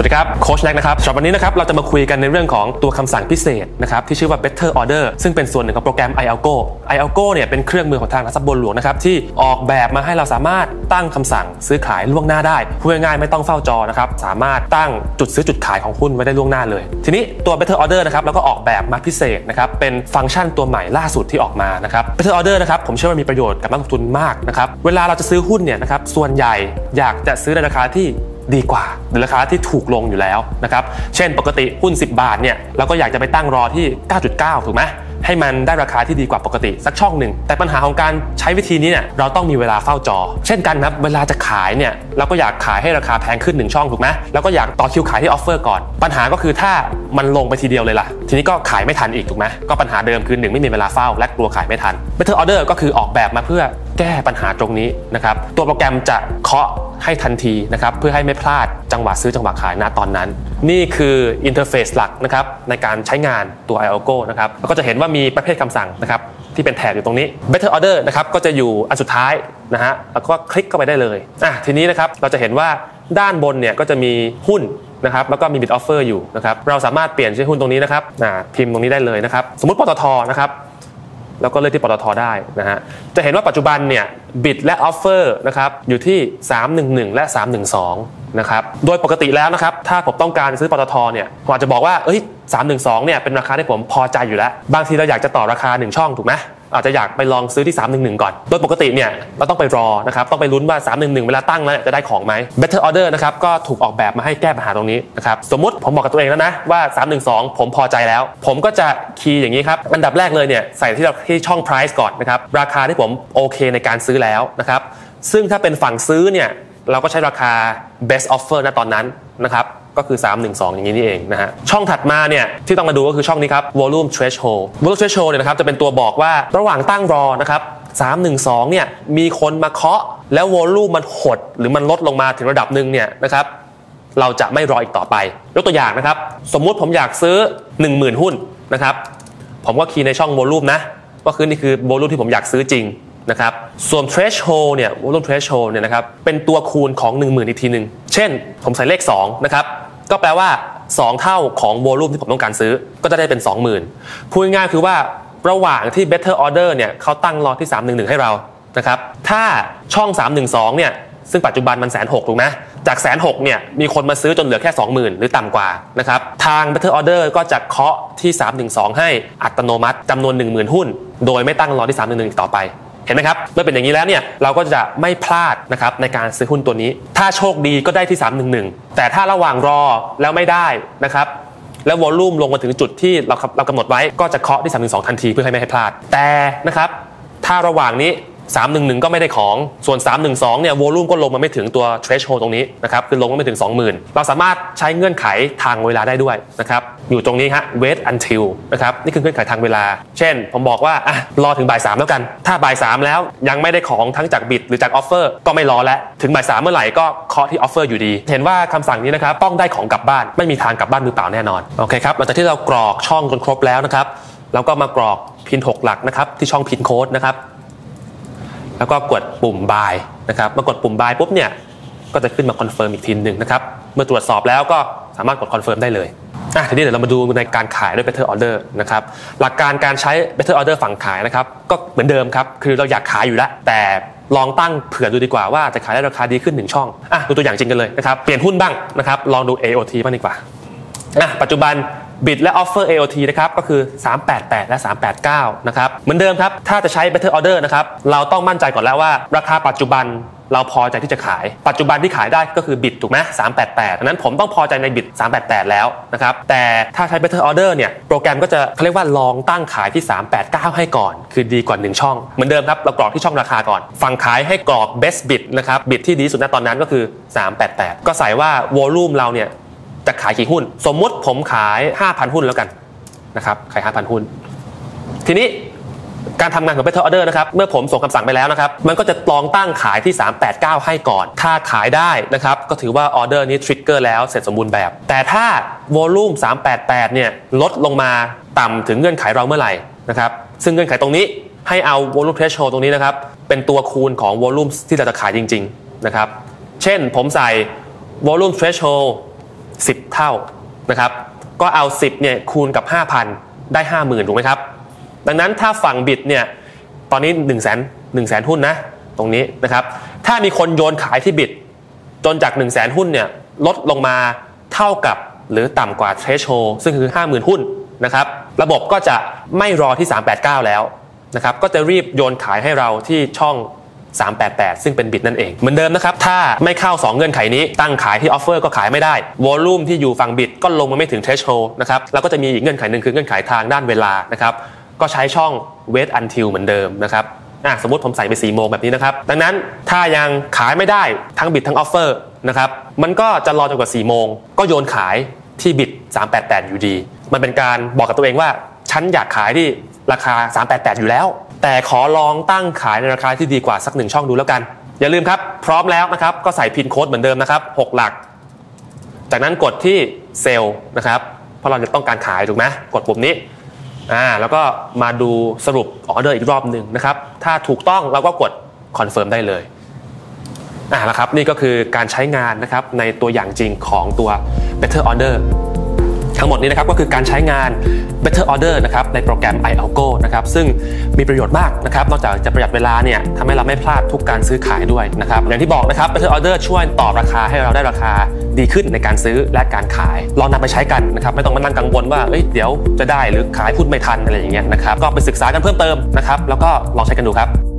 วัสดีครับ โค้ชแน็กนะครับสำหรับวันนี้นะครับเราจะมาคุยกันในเรื่องของตัวคำสั่งพิเศษนะครับที่ชื่อว่า Better Order ซึ่งเป็นส่วนหนึ่งของโปรแกรม iAlgo iAlgo เนี่ยเป็นเครื่องมือของทางรัฐบาลหลวงนะครับที่ออกแบบมาให้เราสามารถตั้งคำสั่งซื้อขายล่วงหน้าได้พูดง่ายๆไม่ต้องเฝ้าจอนะครับสามารถตั้งจุดซื้อจุดขายของหุ้นไว้ได้ล่วงหน้าเลย ทีนี้ตัว Better Order นะครับเราก็ออกแบบมาพิเศษนะครับเป็นฟังก์ชันตัวใหม่ล่าสุดที่ออกมานะครับ Better Order นะครับผมเชื่อว่ามีประโยชน์กับนักลงทุนมากนะครับเวลาเราจะซื้อหุ้นเนี่ยนะครับส่วนใหญ่อยากจะซื้อในราคาที่ ดีกว่าหรือราคาที่ถูกลงอยู่แล้วนะครับ เช่นปกติหุ้น 10 บาทเนี่ยเราก็อยากจะไปตั้งรอที่ 9.9 ถูกไหม ให้มันได้ราคาที่ดีกว่าปกติสักช่องหนึ่งแต่ปัญหาของการใช้วิธีนี้เนี่ยเราต้องมีเวลาเฝ้าจอ เช่นกันครับเวลาจะขายเนี่ยเราก็อยากขายให้ราคาแพงขึ้น 1 ช่องถูกไหมแล้วก็อยากต่อคิวขายที่ออฟเฟอร์ก่อน ปัญหาก็คือถ้ามันลงไปทีเดียวเลยล่ะ ทีนี้ก็ขายไม่ทันอีกถูกไหมก็ปัญหาเดิมคือหนึ่งไม่มีเวลาเฝ้าและกลัวขายไม่ทัน Better Order ก็คือออกแบบมาเพื่อแก้ปัญหาตรงนี้นะครับตัวโปรแกรมจะเคาะให้ทันทีนะครับเพื่อให้ไม่พลาดจังหวะซื้อจังหวะขายณตอนนั้น นี่คืออินเทอร์เฟซหลักนะครับในการใช้งานตัว iAlgo นะครับก็จะเห็นว่ามีประเภทคำสั่งนะครับที่เป็นแถบอยู่ตรงนี้ Better Order นะครับก็จะอยู่อันสุดท้ายนะฮะแล้วก็คลิกเข้าไปได้เลยอะทีนี้นะครับเราจะเห็นว่าด้านบนเนี่ยก็จะมีหุ้นนะครับแล้วก็มี bid offer อยู่นะครับเราสามารถเปลี่ยนชื่อหุ้นตรงนี้นะครับอ่าพิมพ์ตรงนี้ได้เลยนะครับสมมติปตทนะครับ แล้วก็เลือกที่ปตทได้นะฮะจะเห็นว่าปัจจุบันเนี่ยบิดและออฟเฟอร์นะครับอยู่ที่ 311 และ 312นะครับโดยปกติแล้วนะครับถ้าผมต้องการซื้อปตทเนี่ยผมอาจจะบอกว่าเอ้ย312เนี่ยเป็นราคาที่ผมพอใจอยู่แล้ว บางทีเราอยากจะต่อราคา 1 ช่องถูกไหม อาจจะอยากไปลองซื้อที่ 311 ก่อน โดยปกติเนี่ยเราต้องไปรอนะครับต้องไปลุ้นว่า 311 เวลาตั้งแล้วจะได้ของไหม Better Order นะครับก็ถูกออกแบบมาให้แก้ปัญหาตรงนี้นะครับสมมติผมบอกกับตัวเองแล้วนะว่า 312 ผมพอใจแล้ว ผมก็จะคีย์อย่างนี้ครับอันดับแรกเลยเนี่ยใส่ที่ที่ช่อง price ก่อนนะครับราคาที่ผมโอเคในการซื้อแล้วนะครับซึ่งถ้าเป็นฝั่งซื้อเนี่ยเราก็ใช้ราคา best offer ณตอนนั้นนะครับ ก็คือ 312 อย่างนี้นี่เองนะฮะช่องถัดมาเนี่ยที่ต้องมาดูก็คือช่องนี้ครับ volume threshold volume threshold เนี่ยนะครับจะเป็นตัวบอกว่าระหว่างตั้งรอนะครับ312 เนี่ยมีคนมาเคาะแล้ว volume มันหด หรือมันลดลงมาถึงระดับหนึ่งเนี่ยนะครับเราจะไม่รออีกต่อไป ยกตัวอย่างนะครับ สมมุติผมอยากซื้อ 10,000 หุ้นนะครับผมก็คีย์ในช่อง volume นะก็คือนี่คือ volume ที่ผมอยากซื้อจริงนะครับส่วน threshold เนี่ย volume threshold เนี่ยนะครับเป็นตัวคูณของ 10,000 อีกทีหนึ่ง เช่นผมใส่เลข2นะครับก็แปลว่า 2 เท่าของ volume ที่ผมต้องการซื้อ ก็จะได้เป็น 20,000พูดง่ายคือว่าระหว่างที่ better order เนี่ยเขาตั้งรอที่ 311 ให้เรานะครับถ้าช่อง 312 เนี่ยซึ่งปัจจุบันมันแสนหกถูกไหมจากแสนหกเนี่ยมีคนมาซื้อจนเหลือแค่ 20,000 หรือต่ำกว่านะครับทาง Better Order ก็จะเคาะที่ 312 ให้อัตโนมัติจำนวน 10,000 หุ้น โดยไม่ตั้งรอที่ 311อีกต่อไป ห็นไหมครับเมื่อเป็นอย่างนี้แล้วเนี่ยเราก็จะไม่พลาดนะครับในการซื้อหุ้นตัวนี้ ถ้าโชคดีก็ได้ที่ 311 แต่ถ้าระหว่างรอแล้วไม่ได้นะครับแล้ววอลลุ่มลงมาถึงจุดที่เราเรากำหนดไว้ก็จะเคาะที่312 ทันทีเพื่อให้ไม่ให้พลาดแต่นะครับถ้าระหว่างนี้ 311 ก็ไม่ได้ของ ส่วน 312 เนี่ยวอลลุ่มก็ลงมาไม่ถึงตัว threshold ตรงนี้นะครับ คือลงมาไม่ถึง 20,000 เราสามารถใช้เงื่อนไขทางเวลาได้ด้วยนะครับ อยู่ตรงนี้ฮะ wait until นะครับ นี่คือเงื่อนไขทางเวลา เช่น ผมบอกว่า อะ รอถึงบ่าย 3 แล้วกัน ถ้าบ่าย 3 แล้วยังไม่ได้ของทั้งจากบิดหรือจากออฟเฟอร์ ก็ไม่รอแล้ว ถึงบ่าย 3 เมื่อไหร่ก็เคาะที่ออฟเฟอร์อยู่ดี เห็นว่าคำสั่งนี้นะครับ ต้องได้ของกลับบ้าน ไม่มีทางกลับบ้านมือเปล่าแน่นอน โอเคครับ หลังจากที่เรากรอกช่องจนครบแล้วนะครับ เราก็มากรอกพิน 6 หลักนะครับที่ช่องพินโค้ดนะครับ แล้วก็กดปุ่ม buy นะครับเมื่อกดปุ่ม buy ปุ๊บเนี่ยก็จะขึ้นมาคอนเฟิร์มอีกทีหนึ่งนะครับเมื่อตรวจสอบแล้วก็สามารถกดคอนเฟิร์มได้เลยอะทีนี้เดี๋ยวเรามาดูในการขายด้วย better order นะครับหลักการการใช้ better order ฝั่งขายนะครับก็เหมือนเดิมครับคือเราอยากขายอยู่แล้ว แต่ลองตั้งเผื่อดูดีกว่าว่าจะขายได้ราคาดีขึ้นหนึ่งช่องอะดูตัวอย่างจริงกันเลยนะครับเปลี่ยนหุ้นบ้างนะครับลองดู AOT บ้างดีกว่าอะปัจจุบัน บิดและ Offer AOT นะครับก็คือ 388 และ 389 นะครับ เหมือนเดิมครับ ถ้าจะใช้ Better Order นะครับ เราต้องมั่นใจก่อนแล้วว่า ราคาปัจจุบันเราพอใจที่จะขาย ปัจจุบันที่ขายได้ก็คือบิดถูกไหม388ดังนั้นผมต้องพอใจในบิด388แล้วนะครับ แต่ถ้าใช้ Better Order เนี่ย โปรแกรมก็จะเขาเรียกว่าลองตั้งขายที่ 389 ให้ก่อน คือดีกว่า 1 ช่อง เหมือนเดิมครับ เรากรอกที่ช่องราคาก่อน ฝั่งขายให้กรอก best bid นะครับ บิดที่ดีสุดณตอนนั้นก็คือ 388 ก็ใส่ว่า volume เราเนี่ย จะขายกี่หุ้น สมมุติผมขาย 5,000 หุ้นแล้วกันนะครับขาย 5,000 หุ้น ทีนี้การทำงานของ Better Order นะครับ เมื่อผมส่งคำสั่งไปแล้วนะครับ มันก็จะลองตั้งขายที่ 389 ให้ก่อน ถ้าขายได้นะครับ ก็ถือว่าออเดอร์นี้ทริกเกอร์แล้วเสร็จสมบูรณ์แบบ แต่ถ้า volume 388 เนี่ย ลดลงมาต่ำถึงเงื่อนไขเราเมื่อไหร่นะครับ ซึ่งเงื่อนไขตรงนี้ให้เอา volume threshold ตรงนี้นะครับ เป็นตัวคูณของ volume ที่เราจะขายจริง ๆ นะครับ เช่นผมใส่ volume threshold 10 เท่านะครับก็เอา 10เนี่ยคูณกับ 5,000 ได้ 50,000ถูกไหมครับ ดังนั้นถ้าฝั่งบิดเนี่ยตอนนี้1 0 0 0 0 0 1 0 0 0 0หุ้นนะตรงนี้นะครับถ้ามีคนโยนขายที่บิด จนจาก 1 0 0 0 0 0หุ้นเนี่ยลดลงมาเท่ากับหรือต่ำกว่าเทรชโ l ซึ่งคือ 50,000 หุ้นนะครับระบบก็จะไม่รอที่ 389 แล้วนะครับก็จะรีบโยนขายให้เราที่ช่อง 388 ซึ่งเป็นบิดนั่นเอง เหมือนเดิมนะครับ ถ้าไม่เข้า 2 เงื่อนไขนี้ ตั้งขายที่ออฟเฟอร์ก็ขายไม่ได้ วอลลุ่มที่อยู่ฝั่งบิดก็ลงมาไม่ถึงเทรชโ l นะครับแล้วก็จะมีอีกเงื่อนไขหนึ่งคือเงื่อนไขทางด้านเวลานะครับก็ใช้ช่อง wait until เหมือนเดิมนะครับอะสมมติผมใส่ไป4โมงแบบนี้นะครับ ดังนั้นถ้ายังขายไม่ได้ทั้งบิดทั้งออฟเฟอร์นะครับมันก็จะรอจนกว่า4โมงก็โยนขายที่บิด388 อยู่ดี มันเป็นการบอกกับตัวเองว่าฉันอยากขายที่ราคา 388 อยู่แล้ว แต่ขอลองตั้งขายในราคาที่ดีกว่าสักหนึ่งช่องดูแล้วกัน อย่าลืมครับ พร้อมแล้วนะครับ ก็ใส่พินโค้ดเหมือนเดิมนะครับ6หลัก จากนั้นกดที่เซลล์นะครับเพราะเราจะต้องการขายถูกไหมกดปุ่มนี้อ่าแล้วก็มาดูสรุปออเดอร์อีกรอบหนึ่งนะครับ ถ้าถูกต้องเราก็กดคอนเฟิร์มได้เลยอ่าแล้วครับนี่ก็คือการใช้งานนะครับในตัวอย่างจริงของตัว Better Order ทั้งหมดนี้นะครับก็คือการใช้งาน Better Order นะครับในโปรแกรม iAlgo นะครับซึ่งมีประโยชน์มากนะครับนอกจากจะประหยัดเวลาเนี่ยทำให้เราไม่พลาดทุกการซื้อขายด้วยนะครับอย่างที่บอกนะครับ Better Order ช่วยตอบราคาให้เราได้ราคาดีขึ้นในการซื้อและการขาย ลองนำไปใช้กันนะครับไม่ต้องมานั่งกังวลว่าเอ้ยเดี๋ยวจะได้หรือขายพูดไม่ทันอะไรอย่างเงี้ยนะครับก็ไปศึกษากันเพิ่มเติมนะครับแล้วก็ลองใช้กันดูครับ